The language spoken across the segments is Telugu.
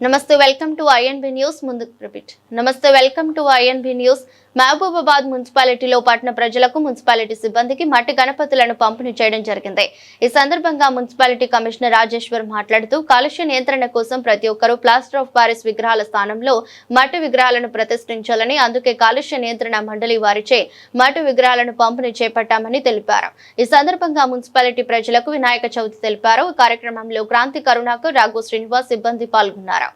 నమస్తే వెల్కమ్ టు ఐఎన్బి న్యూస్ ముందు రిపీట్ నమస్తే welcome to INB news Mahabubabad మున్సిపాలిటీలో పట్టణ ప్రజలకు మున్సిపాలిటీ సిబ్బందికి మట్టి గణపతులను పంపిణీ చేయడం జరిగింది. ఈ సందర్భంగా మున్సిపాలిటీ కమిషనర్ రాజేశ్వర్ మాట్లాడుతూ కాలుష్య నియంత్రణ కోసం ప్రతి ఒక్కరూ ప్లాస్టర్ ఆఫ్ పారిస్ విగ్రహాల స్థానంలో మట్టి విగ్రహాలను ప్రతిష్ఠించాలని అందుకే కాలుష్య నియంత్రణ మండలి వారిచే మట్టి విగ్రహాలను పంపిణీ చేపట్టామని తెలిపారు. ఈ సందర్భంగా మున్సిపాలిటీ ప్రజలకు వినాయక చవితి తెలిపారు. కార్యక్రమంలో క్రాంతి కరుణాకర్ రాఘు శ్రీనివాస్ సిబ్బంది పాల్గొన్నారు.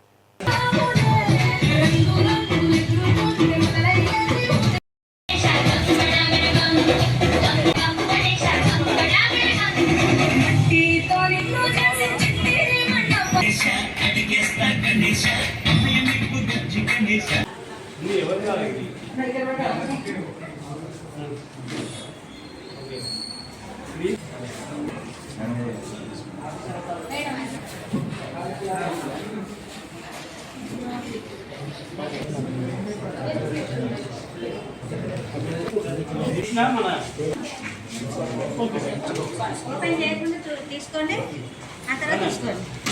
ఓపెన్ చేయకుండా తీసుకోండి. ఆ తర్వాత తీసుకోండి.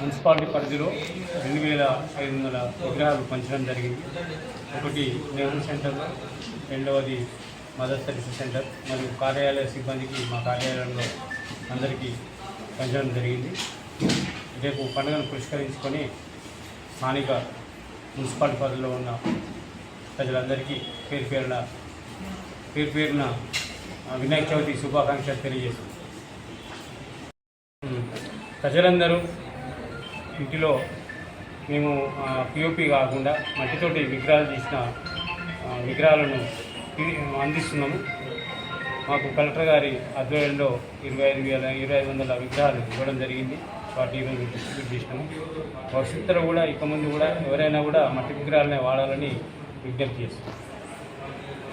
మున్సిపాలిటీ పరిధిలో రెండు వేల ఐదు వందల విగ్రహాలు పంచడం జరిగింది. ఒకటి నెహ్రూ సెంటర్ రెండవది మదర్ సర్వీస్ సెంటర్ మరియు కార్యాలయ సిబ్బందికి మా కార్యాలయంలో అందరికీ పంచడం జరిగింది. రేపు పండుగను పురస్కరించుకొని స్థానిక మున్సిపాలిటీ పరిధిలో ఉన్న ప్రజలందరికీ పేరు పేరున పేరు పేరున వినాయక చవితి శుభాకాంక్షలు తెలియజేస్తుంది. ప్రజలందరూ ఇంటిలో మేము పిఓపి కాకుండా మట్టితోటి విగ్రహాలు తీసిన విగ్రహాలను అందిస్తున్నాము. మాకు కలెక్టర్ గారి ఆధ్వర్యంలో ఇరవై ఐదు వేల ఇరవై ఐదు వందల విగ్రహాలు ఇవ్వడం జరిగింది. వాటి ఈరోజు డిస్ట్రిబ్యూట్ చేసినాము. భవిష్యత్తులో కూడా ఇక ముందు కూడా ఎవరైనా కూడా మట్టి విగ్రహాలనే వాడాలని విజ్ఞప్తి చేస్తున్నాం